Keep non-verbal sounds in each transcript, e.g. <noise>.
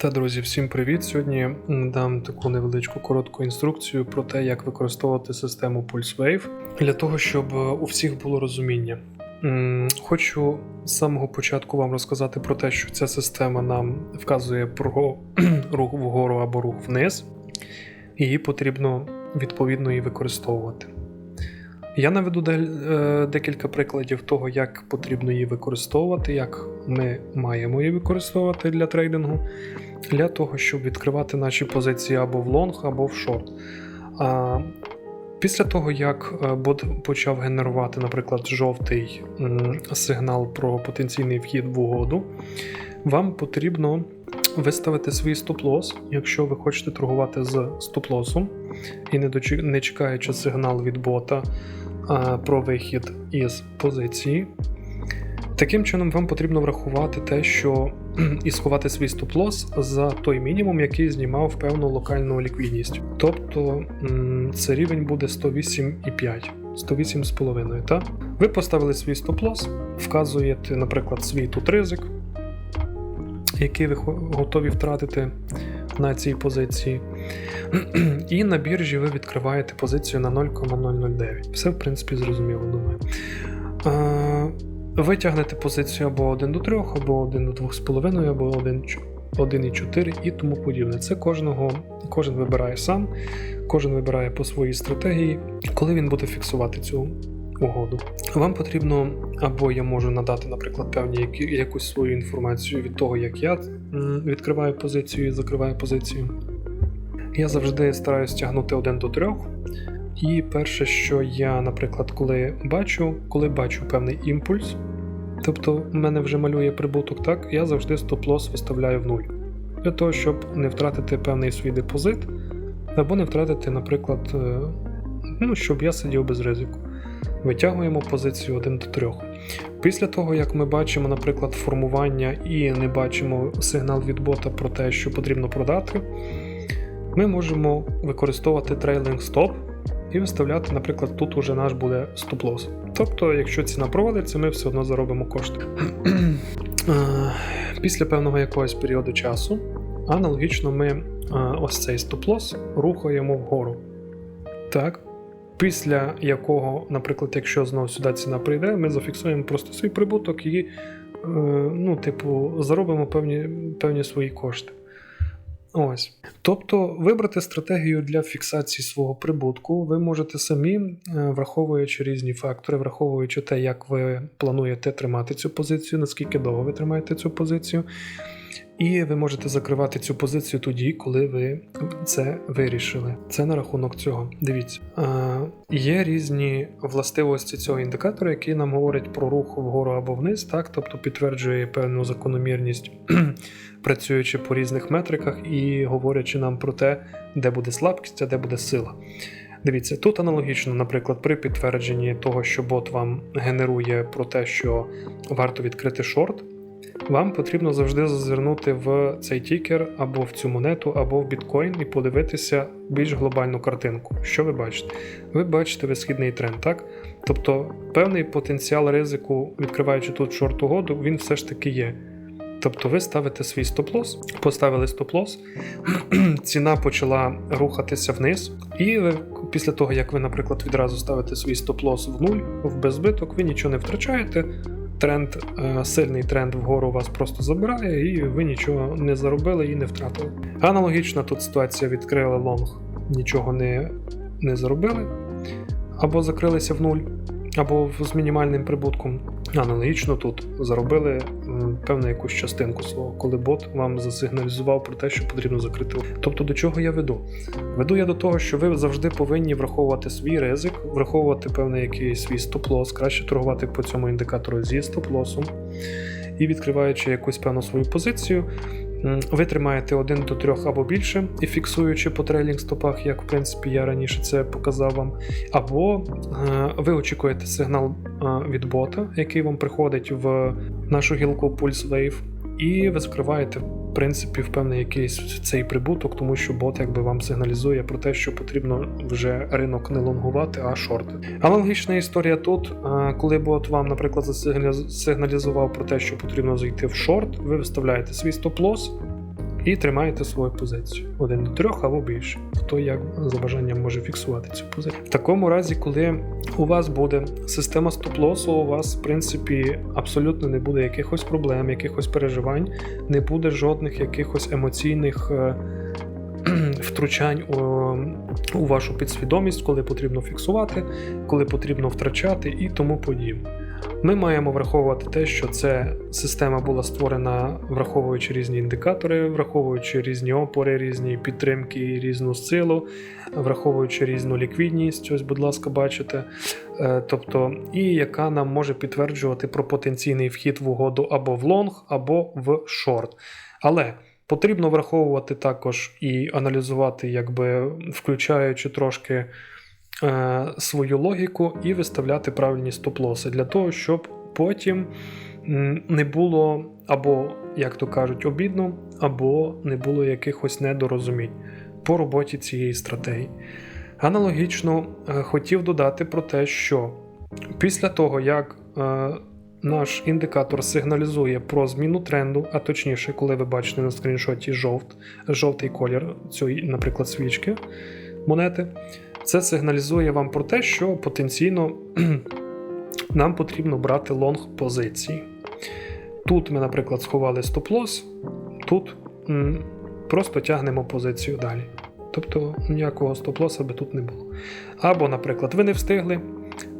Та друзі, всім привіт! Сьогодні дам таку невеличку коротку інструкцію про те, як використовувати систему PulseWave для того, щоб е, у всіх було розуміння. Хочу з самого початку вам розказати про те, що ця система нам вказує про <clears throat> рух вгору або рух вниз. Її потрібно відповідно і використовувати. Я наведу е, декілька прикладів того, як потрібно її використовувати, як ми маємо її використовувати для трейдингу, для того, щоб відкривати наші позиції або в лонг, або в шорт. Після того, як е, бот почав генерувати, наприклад, жовтий сигнал про потенційний вхід в угоду, вам потрібно виставити свій стоп-лосс, якщо ви хочете торгувати з стоп-лосом і не, чекаючи сигнал від бота про вихід із позиції. Таким чином, вам потрібно врахувати те, що <clears throat> і сховати свій стоп-лосс за той мінімум, який знімав певну локальну ліквідність. Тобто це рівень буде 108,5, 108,5. Та? Ви поставили свій стоп-лосс, вказуєте, наприклад, свій тут ризик, який ви готові втратити на цій позиції. І на біржі ви відкриваєте позицію на 0,009. Все, в принципі, зрозуміло, думаю. Е, Ви тягнете позицію або 1 до 3, або 1 до 2,5, або 1, 1,4 і тому подібне. Це кожного, кожен вибирає сам, кожен вибирає по своїй стратегії, коли він буде фіксувати цю угоду. Вам потрібно, або я можу надати, наприклад, певні якусь свою інформацію від того, як я відкриваю позицію і закриваю позицію. Я завжди стараюсь тягнути 1 до 3. І перше, що я, наприклад, коли бачу, коли бачу певний імпульс, тобто в мене вже малює прибуток, так, я завжди стоп-лосс виставляю в нуль. Для того, щоб не втратити певний свій депозит, або не втратити, наприклад, е, ну, щоб я сидів без ризику. Витягуємо позицію 1 до 3. Після того, як ми бачимо, наприклад, формування і не бачимо сигнал від бота про те, що потрібно продати, ми можемо використовувати трейлинг стоп і виставляти, наприклад, тут уже наш буде стоп-лосс. Тобто, якщо ціна провалиться, ми все одно заробимо кошти. <clears throat> Після певного якогось періоду часу, аналогічно ми ось цей стоп-лосс рухаємо вгору. Так. Після якого, наприклад, якщо знову сюди ціна прийде, ми зафіксуємо просто свій прибуток і, е, ну, типу, заробимо певні, певні свої кошти. Ось. Тобто, вибрати стратегію для фіксації свого прибутку ви можете самі, е, враховуючи різні фактори, враховуючи те, як ви плануєте тримати цю позицію, наскільки довго ви тримаєте цю позицію. І ви можете закривати цю позицію тоді, коли ви це вирішили. Це на рахунок цього. Дивіться, є різні властивості цього індикатора, які нам говорять про рух вгору або вниз, так, тобто підтверджує певну закономірність, <clears throat> працюючи по різних метриках і говорячи нам про те, де буде слабкість, а де буде сила. Дивіться, тут аналогічно, наприклад, при підтвердженні того, що бот вам генерує про те, що варто відкрити шорт, вам потрібно завжди зазирнути в цей тікер або в цю монету, або в біткоін і подивитися більш глобальну картинку. Що ви бачите? Ви бачите висхідний тренд, так? Тобто певний потенціал ризику, відкриваючи тут шорт угоду, він все ж таки є. Тобто ви ставите свій стоп-лосс, поставили стоп-лосс, <clears throat> ціна почала рухатися вниз, і ви після того, як ви, наприклад, відразу ставите свій стоп-лосс в нуль, в беззбиток, ви нічого не втрачаєте. Тренд, е, сильний тренд вгору вас просто забирає, і ви нічого не заробили і не втратили. Аналогічна тут ситуація відкрили лонг, нічого не, не заробили, або закрилися в нуль, або з мінімальним прибутком. Аналогічно тут заробили певну якусь частинку свого, коли бот вам засигналізував про те, що потрібно закрити. Тобто до чого я веду? Веду я до того, що ви завжди повинні враховувати свій ризик, враховувати певний якийсь свій стоп-лосс, краще торгувати по цьому індикатору зі стоп-лосом. І відкриваючи якусь певну свою позицію, ви тримаєте один до трьох або більше, і фіксуючи по трейлінг стопах, як в принципі я раніше це показав вам. Або е, ви очікуєте сигнал е, від бота, який вам приходить в нашу гілку Pulse Wave, і ви закриваєте в принципі, в певний якийсь цей прибуток, тому що бот якби вам сигналізує про те, що потрібно вже ринок не лонгувати, а шорти. Аналогічна історія тут, коли бот вам, наприклад, засигналізував про те, що потрібно зайти в шорт, ви виставляєте свій стоп-лосс. І тримаєте свою позицію. Один до трьох або більше. Хто як за бажанням може фіксувати цю позицію. В такому разі, коли у вас буде система стоп-лосу, у вас, в принципі, абсолютно не буде якихось проблем, якихось переживань, не буде жодних якихось емоційних. е, <clears throat> Втручань у, у вашу підсвідомість, коли потрібно фіксувати, коли потрібно втрачати і тому подібне. Ми маємо враховувати те, що ця система була створена, враховуючи різні індикатори, враховуючи різні опори, різні підтримки, різну силу, враховуючи різну ліквідність, ось, будь ласка, бачите. Е, Тобто, і яка нам може підтверджувати про потенційний вхід в угоду або в лонг, або в шорт. Але потрібно враховувати також і аналізувати, якби включаючи трошки свою логіку і виставляти правильні стоп-лоси для того, щоб потім не було або, як то кажуть, обідно, або не було якихось недорозумінь по роботі цієї стратегії. Аналогічно е, хотів додати про те, що після того, як е, наш індикатор сигналізує про зміну тренду, а точніше, коли ви бачите на скріншоті жовт, жовтий колір цієї, наприклад, свічки монети, це сигналізує вам про те, що потенційно <clears throat> нам потрібно брати лонг позиції. Тут ми, наприклад, сховали стоп-лосс, тут просто тягнемо позицію далі. Тобто ніякого стоп-лоса би тут не було. Або, наприклад, ви не встигли,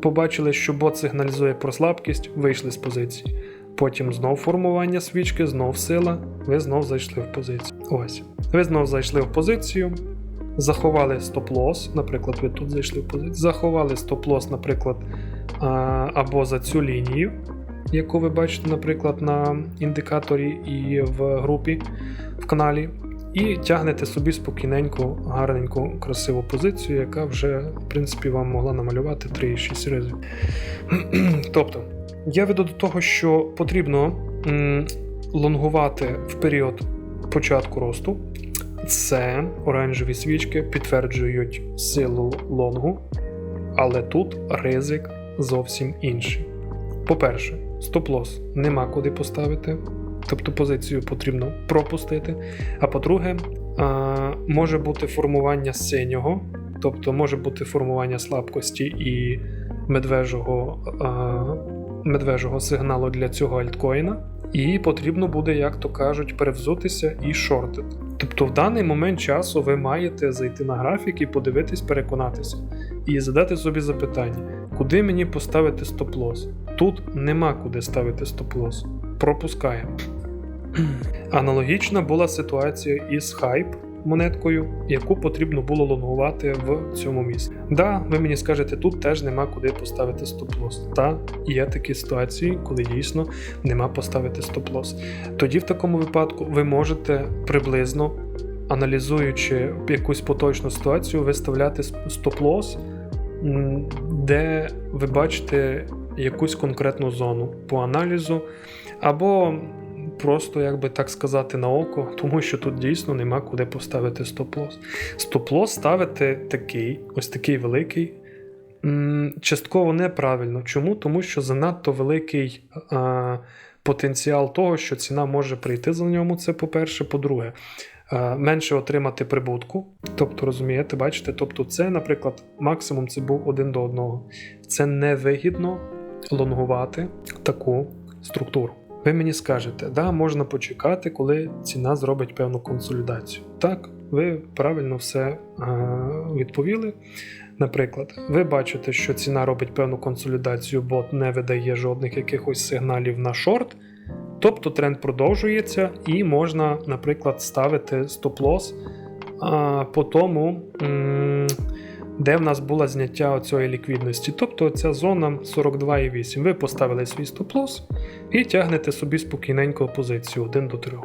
побачили, що бот сигналізує про слабкість, вийшли з позиції. Потім знов формування свічки, знов сила, ви знов зайшли в позицію. Ось. Ви знов зайшли в позицію, заховали стоп-лосс, наприклад, ви тут зайшли в позицію, заховали стоп-лосс, наприклад, або за цю лінію, яку ви бачите, наприклад, на індикаторі і в групі в каналі. І тягнете собі спокійненьку, гарненьку, красиву позицію, яка вже, в принципі, вам могла намалювати 3,6 разів. <clears throat> тобто, я веду до того, що потрібно лонгувати в період початку росту. Це оранжеві свічки підтверджують силу лонгу, але тут ризик зовсім інший. По-перше, стоп-лосс нема куди поставити, тобто позицію потрібно пропустити. А по-друге, може бути формування синього, тобто може бути формування слабкості і медвежого, медвежого сигналу для цього альткоїна. І потрібно буде, як то кажуть, перевзутися і шортити. Тобто в даний момент часу ви маєте зайти на графік і подивитись, переконатися, і задати собі запитання, куди мені поставити стоп-лосс. Тут нема куди ставити стоп-лосс. Пропускаємо. <clears throat> Аналогічна була ситуація із хайп монеткою, яку потрібно було лонгувати в цьому місці. Да, ви мені скажете, тут теж нема куди поставити стоп-лосс. Та є такі ситуації, коли дійсно нема поставити стоп-лосс. Тоді в такому випадку ви можете приблизно, аналізуючи якусь поточну ситуацію, виставляти стоп-лосс, де ви бачите якусь конкретну зону по аналізу, або просто, як би так сказати, на око, тому що тут дійсно нема куди поставити стоп-лосс. Стоп-лосс ставити такий, ось такий великий. Частково неправильно. Чому? Тому що занадто великий а, потенціал того, що ціна може прийти за ньому. Це по-перше. По-друге, а, менше отримати прибутку. Тобто, розумієте, бачите, тобто, це, наприклад, максимум це був один до одного. Це невигідно лонгувати таку структуру. Ви мені скажете, да, можна почекати, коли ціна зробить певну консолідацію. Так, ви правильно все е, відповіли. Наприклад, ви бачите, що ціна робить певну консолідацію, бот не видає жодних якихось сигналів на шорт. Тобто тренд продовжується, і можна, наприклад, ставити стоп-лосс а, по тому, м, де в нас було зняття цієї ліквідності. Тобто ця зона 42,8. Ви поставили свій стоп-лосс і тягнете собі спокійненько позицію 1 до 3.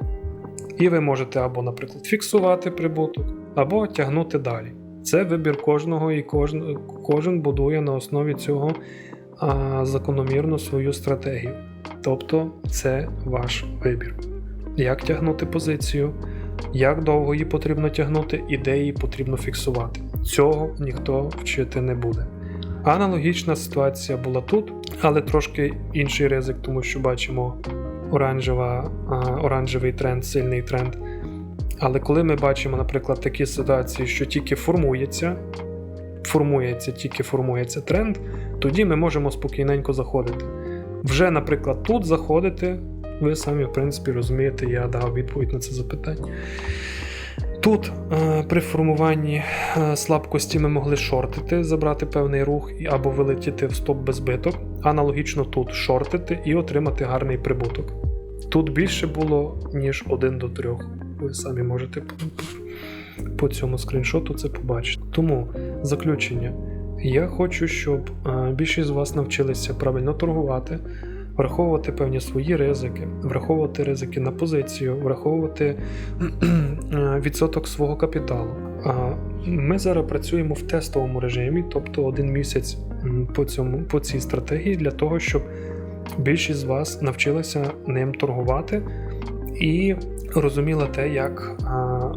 І ви можете або, наприклад, фіксувати прибуток, або тягнути далі. Це вибір кожного, і кожен, кожен будує на основі цього а, закономірно свою стратегію. Тобто це ваш вибір. Як тягнути позицію, як довго її потрібно тягнути і де її потрібно фіксувати. Цього ніхто вчити не буде. Аналогічна ситуація була тут, але трошки інший ризик, тому що бачимо оранжева, оранжевий тренд, сильний тренд. Але коли ми бачимо, наприклад, такі ситуації, що тільки формується, формується, тільки формується тренд, тоді ми можемо спокійненько заходити. Вже, наприклад, тут заходити, ви самі, в принципі, розумієте, я дав відповідь на це запитання. Тут е, при формуванні е, слабкості ми могли шортити, забрати певний рух або вилетіти в стоп без збиток. Аналогічно тут шортити і отримати гарний прибуток. Тут більше було, ніж 1 до 3. Ви самі можете по, по цьому скріншоту це побачити. Тому заключення. Я хочу, щоб е, більшість з вас навчилися правильно торгувати, враховувати певні свої ризики, враховувати ризики на позицію, враховувати <clears throat> е, відсоток свого капіталу. Ми зараз працюємо в тестовому режимі, тобто один місяць по, цьому, по цій стратегії для того, щоб більшість з вас навчилася ним торгувати і розуміла те, як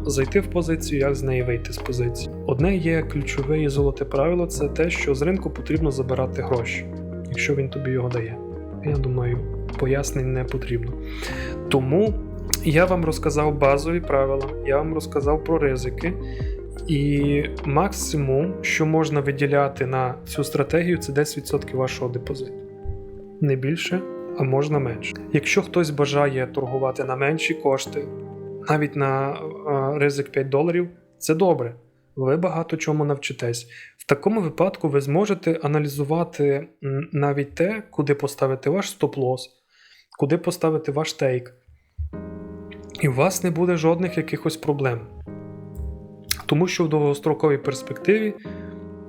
зайти в позицію, як з неї вийти з позиції. Одне є ключове і золоте правило це те, що з ринку потрібно забирати гроші, якщо він тобі його дає. Я думаю, пояснень не потрібно. Тому я вам розказав базові правила, я вам розказав про ризики. І максимум, що можна виділяти на цю стратегію, це 10% вашого депозиту. Не більше, а можна менше. Якщо хтось бажає торгувати на менші кошти, навіть на е, ризик 5 доларів, це добре. Ви багато чому навчитесь. В такому випадку ви зможете аналізувати навіть те, куди поставити ваш стоп-лосс, куди поставити ваш тейк. І у вас не буде жодних якихось проблем. Тому що в довгостроковій перспективі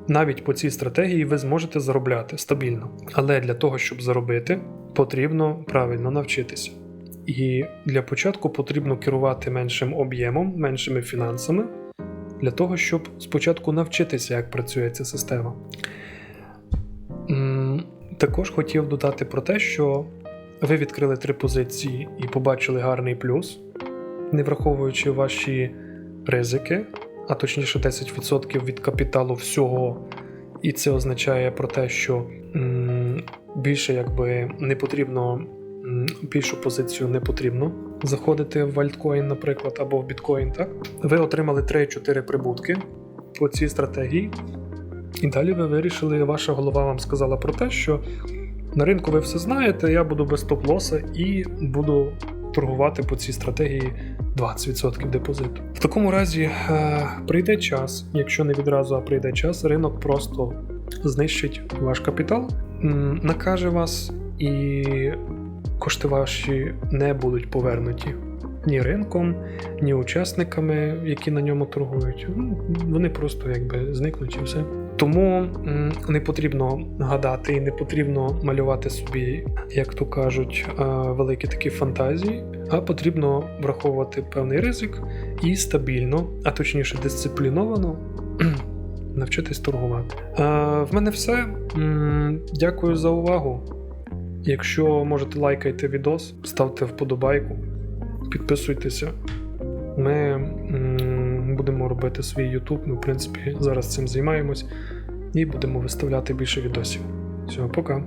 навіть по цій стратегії ви зможете заробляти стабільно. Але для того, щоб заробити, потрібно правильно навчитися. І для початку потрібно керувати меншим об'ємом, меншими фінансами, для того, щоб спочатку навчитися, як працює ця система. Також хотів додати про те, що ви відкрили три позиції і побачили гарний плюс, не враховуючи ваші ризики, а точніше 10% від капіталу всього. І це означає про те, що більше якби не потрібно, більшу позицію не потрібно заходити в альткоін, наприклад, або в біткоін. Так ви отримали 3-4 прибутки по цій стратегії, і далі ви вирішили, ваша голова вам сказала про те, що на ринку ви все знаєте, я буду без стоп-лоса і буду торгувати по цій стратегії 20% депозиту. В такому разі е, прийде час, якщо не відразу, а прийде час, ринок просто знищить ваш капітал, накаже вас, і кошти ваші не будуть повернуті ні ринком, ні учасниками, які на ньому торгують. Ну, Вони просто якби зникнуть і все. Тому не потрібно гадати і не потрібно малювати собі, як то кажуть, е, великі такі фантазії, а потрібно враховувати певний ризик і стабільно, а точніше дисципліновано <clears throat> навчитись торгувати. Е, В мене все. Дякую за увагу. Якщо можете лайкайте відос, ставте вподобайку, підписуйтеся. Ми будемо робити свій YouTube. Ми, в принципі, зараз цим займаємось і будемо виставляти більше відосів. Всього, пока.